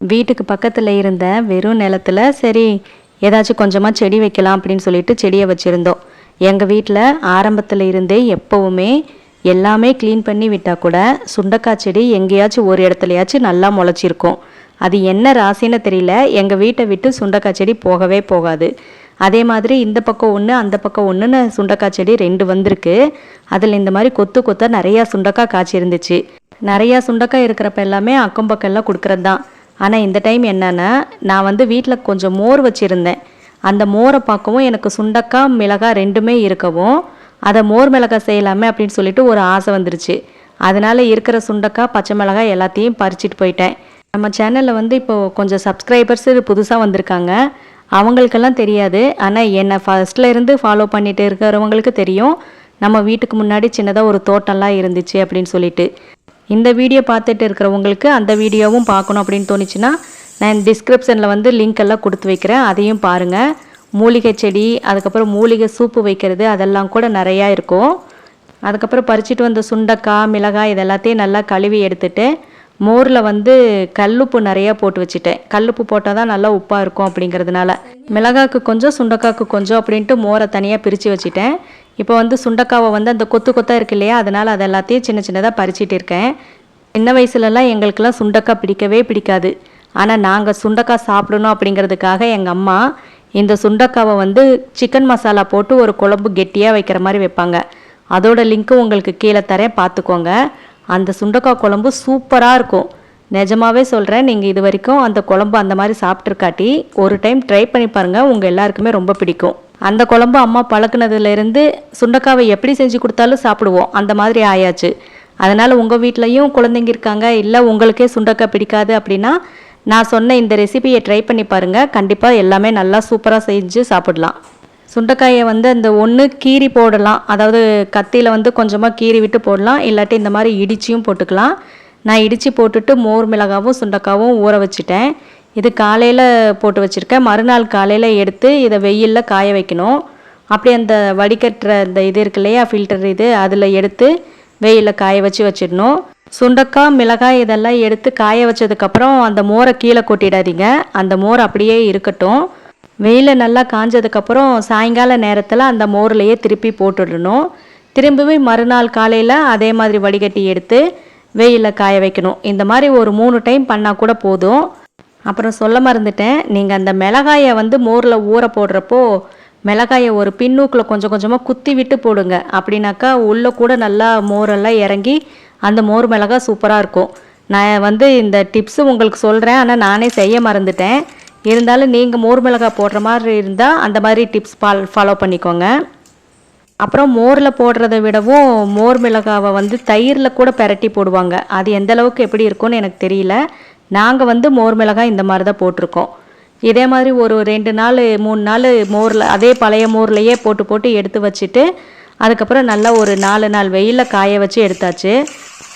வீட்டுக்கு பக்கத்தில் இருந்த வெறும் நிலத்தில் சரி ஏதாச்சும் கொஞ்சமாக செடி வைக்கலாம் அப்படின்னு சொல்லிட்டு செடியை வச்சுருந்தோம். எங்கள் வீட்டில் ஆரம்பத்தில் இருந்தே எப்போவுமே எல்லாமே க்ளீன் பண்ணி விட்டால் கூட சுண்டக்காய் செடி எங்கேயாச்சும் ஒரு இடத்துலையாச்சும் நல்லா முளைச்சிருக்கும். அது என்ன ராசின்னு தெரியல. எங்கள் வீட்டை விட்டு சுண்டக்காய் செடி போகவே போகாது. அதே மாதிரி இந்த பக்கம் ஒன்று அந்த பக்கம் ஒன்றுன்னு சுண்டக்காய் செடி ரெண்டு வந்திருக்கு. அதில் இந்த மாதிரி கொத்து கொத்தாக நிறையா சுண்டக்காய் காய்ச்சி இருந்துச்சு நிறையா சுண்டக்காய் இருக்கிறப்ப எல்லாமே அக்கம் பக்கம் எல்லாம் கொடுக்குறது தான் ஆனால் இந்த டைம் என்னென்னா நான் வந்து வீட்டில் கொஞ்சம் மோர் வச்சுருந்தேன். அந்த மோரை பார்க்கவும் எனக்கு சுண்டக்காய் மிளகாய் ரெண்டுமே இருக்கவும் அதை மோர் மிளகாய் செய்யலாமே அப்படின்னு சொல்லிட்டு ஒரு ஆசை வந்துருச்சு. அதனால் இருக்கிற சுண்டக்காய் பச்சை மிளகாய் எல்லாத்தையும் பறிச்சிட்டு போயிட்டேன். நம்ம சேனலில் வந்து இப்போது கொஞ்சம் சப்ஸ்கிரைபர்ஸ் புதுசாக வந்திருக்காங்க. அவங்களுக்கெல்லாம் தெரியாது. ஆனால் என்னை ஃபர்ஸ்ட்ல இருந்து ஃபாலோ பண்ணிட்டு இருக்கிறவங்களுக்கு தெரியும். நம்ம வீட்டுக்கு முன்னாடி சின்னதாக ஒரு தோட்டம்லாம் இருந்துச்சு அப்படின்னு சொல்லிட்டு. இந்த வீடியோ பார்த்துட்டு இருக்கிறவங்களுக்கு அந்த வீடியோவும் பார்க்கணும் அப்படின்னு தோணுச்சுன்னா நான் டிஸ்கிரிப்ஷனில் வந்து லிங்க் எல்லாம் கொடுத்து வைக்கிறேன். அதையும் பாருங்கள் மூலிகை செடி அதுக்கப்புறம் மூலிகை சூப்பு வைக்கிறது அதெல்லாம் கூட நிறையா இருக்கும். அதுக்கப்புறம் பறிச்சிட்டு வந்த சுண்டக்காய் மிளகாய் இது எல்லாத்தையும் நல்லா கழுவி எடுத்துகிட்டு மோரில் வந்து கல்லுப்பு நிறையா போட்டு வச்சுட்டேன். கல்லுப்பு போட்டால் தான் நல்லா உப்பாக இருக்கும் அப்படிங்கிறதுனால. மிளகாக்கு கொஞ்சம் சுண்டக்காய்க்கு கொஞ்சம் அப்படின்ட்டு மோரை தனியாக பிரித்து வச்சுட்டேன். இப்போ வந்து சுண்டக்காவை வந்து அந்த கொத்து கொத்தாக இருக்கு இல்லையா அதனால் அது எல்லாத்தையும் சின்ன சின்னதாக பறிச்சிட்டு இருக்கேன். சின்ன வயசுலலாம் எங்களுக்கெல்லாம் சுண்டக்காய் பிடிக்கவே பிடிக்காது. ஆனால் நாங்கள் சுண்டக்காய் சாப்பிடணும் அப்படிங்கிறதுக்காக எங்கள் அம்மா இந்த சுண்டக்காவை வந்து சிக்கன் மசாலா போட்டு ஒரு குழம்பு கெட்டியாக வைக்கிற மாதிரி வைப்பாங்க. அதோட லிங்க்கு உங்களுக்கு கீழே தரேன் பார்த்துக்கோங்க. அந்த சுண்டக்காய் குழம்பு சூப்பராக இருக்கும். நிஜமாவே சொல்கிறேன் நீங்கள் இது வரைக்கும் அந்த குழம்பு அந்த மாதிரி சாப்பிட்ருக்காட்டி ஒரு டைம் ட்ரை பண்ணி பாருங்கள் உங்கள் எல்லாருக்குமே ரொம்ப பிடிக்கும். அந்த குழம்பு அம்மா பழக்கினதுலேருந்து சுண்டக்காவை எப்படி செஞ்சு கொடுத்தாலும் சாப்பிடுவோம். அந்த மாதிரி ஆயாச்சு. அதனால் உங்கள் வீட்லேயும் குழந்தைங்க இருக்காங்க இல்லை உங்களுக்கே சுண்டக்காய் பிடிக்காது அப்படின்னா நான் சொன்ன இந்த ரெசிபியை ட்ரை பண்ணி பாருங்கள் கண்டிப்பாக எல்லாமே நல்லா சூப்பராக செஞ்சு சாப்பிடலாம். சுண்டைக்காயை வந்து அந்த ஒன்று கீறி போடலாம். அதாவது கத்தியில் வந்து கொஞ்சமாக கீறி விட்டு போடலாம். இல்லாட்டி இந்த மாதிரி இடிச்சியும் போட்டுக்கலாம். நான் இடித்து போட்டுட்டு மோர் மிளகாவும் சுண்டக்காவும் ஊற வச்சுட்டேன். இது காலையில் போட்டு வச்சுருக்கேன். மறுநாள் காலையில் எடுத்து இதை வெயிலில் காய வைக்கணும். அப்படி அந்த வடிகட்டுற அந்த இது இருக்கு இல்லையா ஃபில்டர் இது அதில் எடுத்து வெயிலில் காய வச்சு வச்சிடணும். சுண்டக்காய் மிளகாய் இதெல்லாம் எடுத்து காய வச்சதுக்கப்புறம் அந்த மோரை கீழே கொட்டிடாதீங்க. அந்த மோர் அப்படியே இருக்கட்டும். வெயில நல்லா காஞ்சதுக்கப்புறம் சாயங்கால நேரத்தில் அந்த மோர்லையே திருப்பி போட்டுடணும். திரும்பவே மறுநாள் காலையில் அதே மாதிரி வடிகட்டி எடுத்து வெயிலில் காய வைக்கணும். இந்த மாதிரி ஒரு மூணு டைம் பண்ணால் கூட போதும். அப்புறம் சொல்ல மறந்துட்டேன். நீங்கள் அந்த மிளகாயை வந்து மோரில் ஊற போடுறப்போ மிளகாயை ஒரு பின்னூக்கில் கொஞ்சம் கொஞ்சமாக குத்தி விட்டு போடுங்க. அப்படின்னாக்கா உள்ளே கூட நல்லா மோரெல்லாம் இறங்கி அந்த மோர் மிளகாய் சூப்பராக இருக்கும். நான் வந்து இந்த டிப்ஸு உங்களுக்கு சொல்கிறேன் ஆனால் நானே செய்ய மறந்துட்டேன். இருந்தாலும் நீங்கள் மோர் மிளகாய் போடுற மாதிரி இருந்தால் அந்த மாதிரி டிப்ஸ் ஃபால் ஃபாலோ பண்ணிக்கோங்க. அப்புறம் மோரில் போடுறத விடவும் மோர் மிளகாவை வந்து தயிரில் கூட பெரட்டி போடுவாங்க. அது எந்த அளவுக்கு எப்படி இருக்கும்னு எனக்கு தெரியல. நாங்கள் வந்து மோர் மிளகாய் இந்த மாதிரி தான் போட்டிருக்கோம். இதே மாதிரி ஒரு ரெண்டு நாள் மூணு நாள் மோரில் அதே பழைய மோர்லையே போட்டு போட்டு எடுத்து வச்சுட்டு அதுக்கப்புறம் நல்லா ஒரு நாலு நாள் வெயிலில் காய வச்சு எடுத்தாச்சு.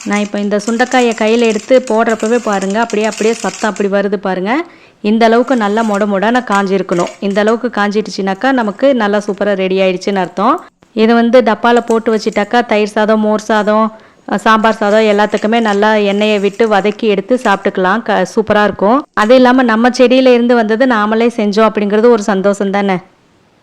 நான் இப்போ இந்த சுண்டைக்காயை கையில் எடுத்து போடுறப்பவே பாருங்கள் அப்படியே அப்படியே சத்தம் அப்படி வருது பாருங்கள் இந்த அளவுக்கு நல்லா மொட மொடன்னு காஞ்சிருக்கணும். இந்த அளவுக்கு காஞ்சிடுச்சுனாக்கா நமக்கு நல்லா சூப்பராக ரெடி ஆயிடுச்சுன்னு அர்த்தம். இது வந்து டப்பாவில் போட்டு வச்சிட்டாக்கா தயிர் சாதம் மோர் சாதம் சாம்பார் சாதம் எல்லாத்துக்குமே நல்லா எண்ணெயை விட்டு வதக்கி எடுத்து சாப்பிட்டுக்கலாம். க சூப்பராக இருக்கும். அது இல்லாமல் நம்ம செடியில இருந்து வந்தது நாமளே செஞ்சோம் அப்படிங்கிறது ஒரு சந்தோஷம் தானே?